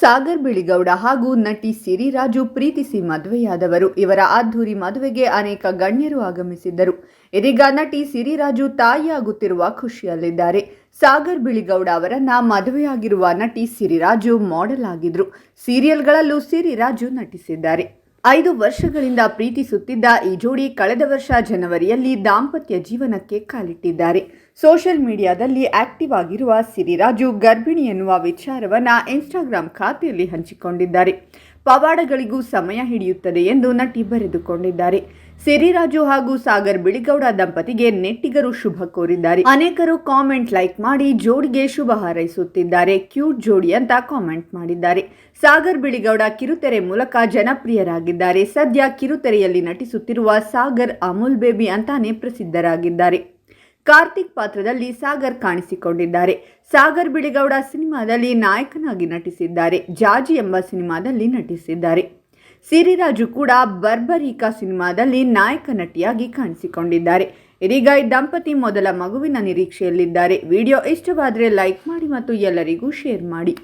ಸಾಗರ್ ಬಿಳಿಗೌಡ ಹಾಗೂ ನಟಿ ಸಿರಿರಾಜು ಪ್ರೀತಿಸಿ ಮದುವೆಯಾದವರು. ಇವರ ಅದ್ಧೂರಿ ಮದುವೆಗೆ ಅನೇಕ ಗಣ್ಯರು ಆಗಮಿಸಿದ್ದರು. ಇದೀಗ ನಟಿ ಸಿರಿರಾಜು ತಾಯಿಯಾಗುತ್ತಿರುವ ಖುಷಿಯಲ್ಲಿದ್ದಾರೆ. ಸಾಗರ್ ಬಿಳಿಗೌಡ ಅವರನ್ನ ಮದುವೆಯಾಗಿರುವ ನಟಿ ಸಿರಿರಾಜು ಮಾಡೆಲ್ ಆಗಿದ್ರು ಸೀರಿಯಲ್ಗಳಲ್ಲೂ ಸಿರಿರಾಜು ನಟಿಸಿದ್ದಾರೆ. ಐದು ವರ್ಷಗಳಿಂದ ಪ್ರೀತಿಸುತ್ತಿದ್ದ ಈ ಜೋಡಿ ಕಳೆದ ವರ್ಷ ಜನವರಿಯಲ್ಲಿ ದಾಂಪತ್ಯ ಜೀವನಕ್ಕೆ ಕಾಲಿಟ್ಟಿದ್ದಾರೆ. ಸೋಷಿಯಲ್ ಮೀಡಿಯಾದಲ್ಲಿ ಆಕ್ಟಿವ್ ಆಗಿರುವ ಸಿರಿರಾಜು ಗರ್ಭಿಣಿ ಎನ್ನುವ ವಿಚಾರವನ್ನ ಇನ್ಸ್ಟಾಗ್ರಾಮ್ ಖಾತೆಯಲ್ಲಿ ಹಂಚಿಕೊಂಡಿದ್ದಾರೆ. ಪವಾಡಗಳಿಗೂ ಸಮಯ ಹಿಡಿಯುತ್ತದೆ ಎಂದು ನಟಿ ಬರೆದುಕೊಂಡಿದ್ದಾರೆ. ಸಿರಿರಾಜು ಹಾಗೂ ಸಾಗರ್ ಬಿಳಿಗೌಡ ದಂಪತಿಗೆ ನೆಟ್ಟಿಗರು ಶುಭ ಕೋರಿದ್ದಾರೆ. ಅನೇಕರು ಕಾಮೆಂಟ್ ಲೈಕ್ ಮಾಡಿ ಜೋಡಿಗೆ ಶುಭ ಹಾರೈಸುತ್ತಿದ್ದಾರೆ. ಕ್ಯೂಟ್ ಜೋಡಿ ಅಂತ ಕಾಮೆಂಟ್ ಮಾಡಿದ್ದಾರೆ. ಸಾಗರ್ ಬಿಳಿಗೌಡ ಕಿರುತೆರೆ ಮೂಲಕ ಜನಪ್ರಿಯರಾಗಿದ್ದಾರೆ. ಸದ್ಯ ಕಿರುತೆರೆಯಲ್ಲಿ ನಟಿಸುತ್ತಿರುವ ಸಾಗರ್ ಅಮೂಲ್ ಬೇಬಿ ಅಂತಾನೆ ಪ್ರಸಿದ್ಧರಾಗಿದ್ದಾರೆ. ಕಾರ್ತಿಕ್ ಪಾತ್ರದಲ್ಲಿ ಸಾಗರ್ ಕಾಣಿಸಿಕೊಂಡಿದ್ದಾರೆ. ಸಾಗರ್ ಬಿಳಿಗೌಡ ಸಿನಿಮಾದಲ್ಲಿ ನಾಯಕನಾಗಿ ನಟಿಸಿದ್ದಾರೆ. ಜಾಜಿ ಎಂಬ ಸಿನಿಮಾದಲ್ಲಿ ನಟಿಸಿದ್ದಾರೆ. ಸಿರಿರಾಜು ಕೂಡ ಬರ್ಬರೀಕಾ ಸಿನಿಮಾದಲ್ಲಿ ನಾಯಕ ನಟಿಯಾಗಿ ಕಾಣಿಸಿಕೊಂಡಿದ್ದಾರೆ. ಇದೀಗ ಈ ದಂಪತಿ ಮೊದಲ ಮಗುವಿನ ನಿರೀಕ್ಷೆಯಲ್ಲಿದ್ದಾರೆ. ವಿಡಿಯೋ ಇಷ್ಟವಾದರೆ ಲೈಕ್ ಮಾಡಿ ಮತ್ತು ಎಲ್ಲರಿಗೂ ಶೇರ್ ಮಾಡಿ.